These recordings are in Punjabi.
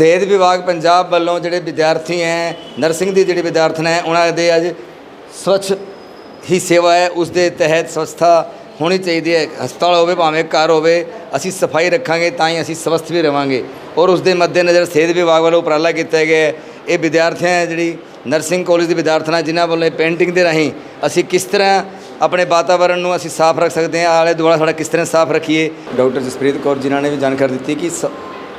ਸਿਹਤ ਵਿਭਾਗ ਪੰਜਾਬ ਵੱਲੋਂ ਜਿਹੜੇ ਵਿਦਿਆਰਥੀ ਹੈ ਨਰਸਿੰਗ ਦੀ ਜਿਹੜੀ ਵਿਦਿਆਰਥਣ ਹੈ ਉਹਨਾਂ ਦੇ ਅੱਜ ਸਵੱਛ ਹੀ ਸੇਵਾ ਹੈ ਉਸ ਦੇ ਤਹਿਤ ਸਵੱਛਤਾ ਹੋਣੀ ਚਾਹੀਦੀ ਹੈ ਹਸਪਤਾਲ ਹੋਵੇ, ਭਾਵੇਂ ਘਰ ਹੋਵੇ, ਅਸੀਂ ਸਫ਼ਾਈ ਰੱਖਾਂਗੇ ਤਾਂ ਹੀ ਅਸੀਂ ਸਵਸਥ ਵੀ ਰਵਾਂਗੇ। ਔਰ ਉਸ ਦੇ ਮੱਦੇਨਜ਼ਰ ਸਿਹਤ ਵਿਭਾਗ ਵੱਲੋਂ ਉਪਰਾਲਾ ਕੀਤਾ ਗਿਆ ਹੈ ਇਹ ਵਿਦਿਆਰਥੀਆਂ ਜਿਹੜੀ ਨਰਸਿੰਗ ਕਾਲਜ ਦੀ ਵਿਦਿਆਰਥਣਾਂ ਜਿਨ੍ਹਾਂ ਵੱਲੋਂ ਪੇਂਟਿੰਗ ਦੇ ਰਾਹੀਂ ਅਸੀਂ ਕਿਸ ਤਰ੍ਹਾਂ ਆਪਣੇ ਵਾਤਾਵਰਣ ਨੂੰ ਅਸੀਂ ਸਾਫ਼ ਰੱਖ ਸਕਦੇ ਹਾਂ ਆਲੇ ਦੁਆਲਾ ਸਾਡਾ ਕਿਸ ਤਰ੍ਹਾਂ ਸਾਫ਼ ਰੱਖੀਏ। ਡਾਕਟਰ ਜਸਪ੍ਰੀਤ ਕੌਰ ਜਿਨ੍ਹਾਂ ਨੇ ਵੀ ਜਾਣਕਾਰੀ ਦਿੱਤੀ ਕਿ ਸ-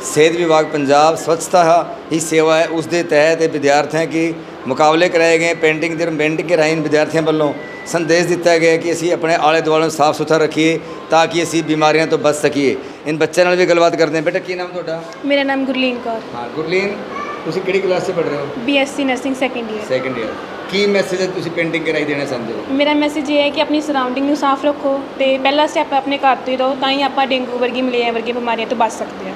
ਸਿਹਤ ਵਿਭਾਗ ਪੰਜਾਬ ਸਵੱਛਤਾ ਹੀ ਸੇਵਾ ਹੈ। ਉਸ ਦੇ ਤਹਿਤ ਵਿਦਿਆਰਥੀਆਂ ਕੀ ਮੁਕਾਬਲੇ ਕਰਾਏ ਗਏ। ਪੇਂਟਿੰਗ ਦੇ ਪੇਂਟਿੰਗ ਕੇ ਰਾਹੀਂ ਵਿਦਿਆਰਥੀਆਂ ਵੱਲੋਂ ਸੰਦੇਸ਼ ਦਿੱਤਾ ਗਿਆ ਕਿ ਅਸੀਂ ਆਪਣੇ ਆਲੇ ਦੁਆਲੇ ਨੂੰ ਸਾਫ਼ ਸੁਥਰਾ ਰੱਖੀਏ ਤਾਂ ਕਿ ਅਸੀਂ ਬਿਮਾਰੀਆਂ ਤੋਂ ਬਚ ਸਕੀਏ। ਇਨ ਬੱਚਿਆਂ ਨਾਲ ਵੀ ਗੱਲਬਾਤ ਕਰਦੇ ਹਾਂ। ਬੇਟਾ ਕੀ ਨਾਮ ਤੁਹਾਡਾ? ਮੇਰਾ ਨਾਮ ਗੁਰਲੀਨ ਕੌਰ। ਹਾਂ ਗੁਰਲੀਨ ਤੁਸੀਂ ਕਿਹੜੀ ਕਲਾਸ 'ਚ ਪੜ੍ਹ ਰਹੇ ਹੋ? BSc nursing second year second year ਕੀ ਮੈਸੇਜ ਤੁਸੀਂ ਪੇਂਟਿੰਗ ਕੇ ਰਾਹੀਂ ਦੇਣਾ ਚਾਹੁੰਦੇ ਹੋ? ਮੇਰਾ ਮੈਸੇਜ ਇਹ ਹੈ ਕਿ ਆਪਣੀ ਸਰਾਊਂਡਿੰਗ ਨੂੰ ਸਾਫ਼ ਰੱਖੋ ਤੇ ਪਹਿਲਾ ਸਟੈਪ ਆਪਣੇ ਘਰ ਤੋਂ ਹੀ ਲਓ ਤਾਂ ਹੀ ਆਪਾਂ ਡੇਂਗੂ ਵਰਗੀ ਮਲੇਰੀਆ ਵਰਗੀ ਬਿਮਾਰੀਆਂ ਤੋਂ ਬਚ ਸਕਦੇ ਹਾਂ।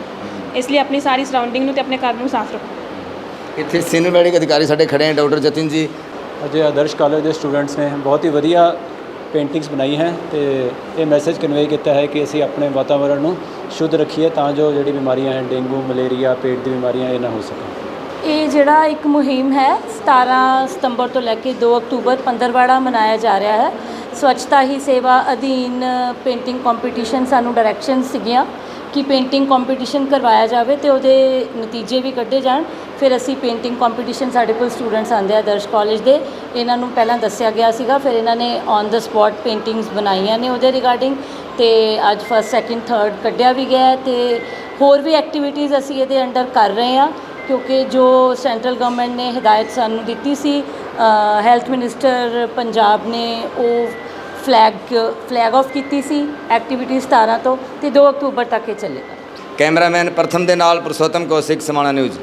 ਇਸ ਲਈ ਆਪਣੀ ਸਾਰੀ ਸਰਾਊਂਡਿੰਗ ਨੂੰ ਤੇ ਆਪਣੇ ਘਰ ਨੂੰ ਸਾਫ਼ ਰੱਖੋ। ਇੱਥੇ ਸੀਨੀਅਰ ਮੈਡੀਕਲ ਅਧਿਕਾਰੀ ਸਾਡੇ ਖੜੇ ਹਨ ਡਾਕਟਰ ਜਤਿਨ ਜੀ। ਅਜੇ ਆਦਰਸ਼ ਕਾਲਜ ਦੇ ਸਟੂਡੈਂਟਸ ਨੇ ਬਹੁਤ ਹੀ ਵਧੀਆ ਪੇਂਟਿੰਗਸ ਬਣਾਈ ਹੈ ਤੇ ਇਹ ਮੈਸੇਜ ਕਨਵੇ ਕੀਤਾ ਹੈ ਕਿ ਅਸੀਂ ਆਪਣੇ ਵਾਤਾਵਰਣ ਨੂੰ ਸ਼ੁੱਧ ਰੱਖੀਏ ਤਾਂ ਜੋ ਜਿਹੜੀ ਬਿਮਾਰੀਆਂ ਹੈ ਡੇਂਗੂ ਮਲੇਰੀਆ ਪੇਟ ਦੀ ਬਿਮਾਰੀਆਂ ਇਹ ਨਾ ਹੋ ਸਕਣ। ਇਹ ਜਿਹੜਾ ਇੱਕ ਮੁਹਿੰਮ ਹੈ 17 ਸਤੰਬਰ ਤੋਂ ਲੈ ਕੇ 2 ਅਕਤੂਬਰ ਪੰਦਰਵਾੜਾ ਮਨਾਇਆ ਜਾ ਰਿਹਾ ਹੈ। ਸਵੱਛਤਾ ਹੀ ਸੇਵਾ ਅਧੀਨ ਪੇਂਟਿੰਗ ਕੰਪੀਟੀਸ਼ਨ ਸਾਨੂੰ ਡਾਇਰੈਕਸ਼ਨ ਸੀਗੀਆਂ। ਕਿ ਪੇਂਟਿੰਗ ਕੰਪੀਟੀਸ਼ਨ ਕਰਵਾਇਆ ਜਾਵੇ ਤੇ ਉਹਦੇ ਨਤੀਜੇ ਵੀ ਕੱਢੇ ਜਾਣ। ਫਿਰ ਅਸੀਂ ਪੇਂਟਿੰਗ ਕੰਪੀਟੀਸ਼ਨ ਸਾਡੇ ਕੋਲ ਸਟੂਡੈਂਟਸ ਆਉਂਦੇ ਆ ਆਦਰਸ਼ ਕਾਲਜ ਦੇ। ਇਹਨਾਂ ਨੂੰ ਪਹਿਲਾਂ ਦੱਸਿਆ ਗਿਆ ਸੀਗਾ, ਫਿਰ ਇਹਨਾਂ ਨੇ ਔਨ ਦਾ ਸਪੌਟ ਪੇਂਟਿੰਗਸ ਬਣਾਈਆਂ ਨੇ ਉਹਦੇ ਰਿਗਾਰਡਿੰਗ ਤੇ ਅੱਜ ਫਸਟ ਸੈਕਿੰਡ ਥਰਡ ਕੱਢਿਆ ਵੀ ਗਿਆ ਹੈ ਤੇ ਹੋਰ ਵੀ ਐਕਟੀਵਿਟੀਜ਼ ਅਸੀਂ ਇਹਦੇ ਅੰਡਰ ਕਰ ਰਹੇ ਹਾਂ ਕਿਉਂਕਿ ਜੋ ਸੈਂਟਰਲ ਗਵਰਨਮੈਂਟ ਨੇ ਹਦਾਇਤ ਸਾਨੂੰ ਦਿੱਤੀ ਸੀ ਹੈਲਥ ਮਿਨਿਸਟਰ ਪੰਜਾਬ ਨੇ ਉਹ ਫਲੈਗ ਫਲੈਗ ਆਫ ਕੀਤੀ ਸੀ ਐਕਟੀਵਿਟੀ 17 ਤੋਂ ਤੇ 2 ਅਕਤੂਬਰ ਤੱਕ ਇਹ ਚੱਲੇਗਾ। ਕੈਮਰਾਮੈਨ ਪ੍ਰਥਮ ਦੇ ਨਾਲ ਪੁਰਸ਼ੋਤਮ ਕੌਸ਼ਿਕ ਸਮਾਣਾ ਨਿਊਜ਼।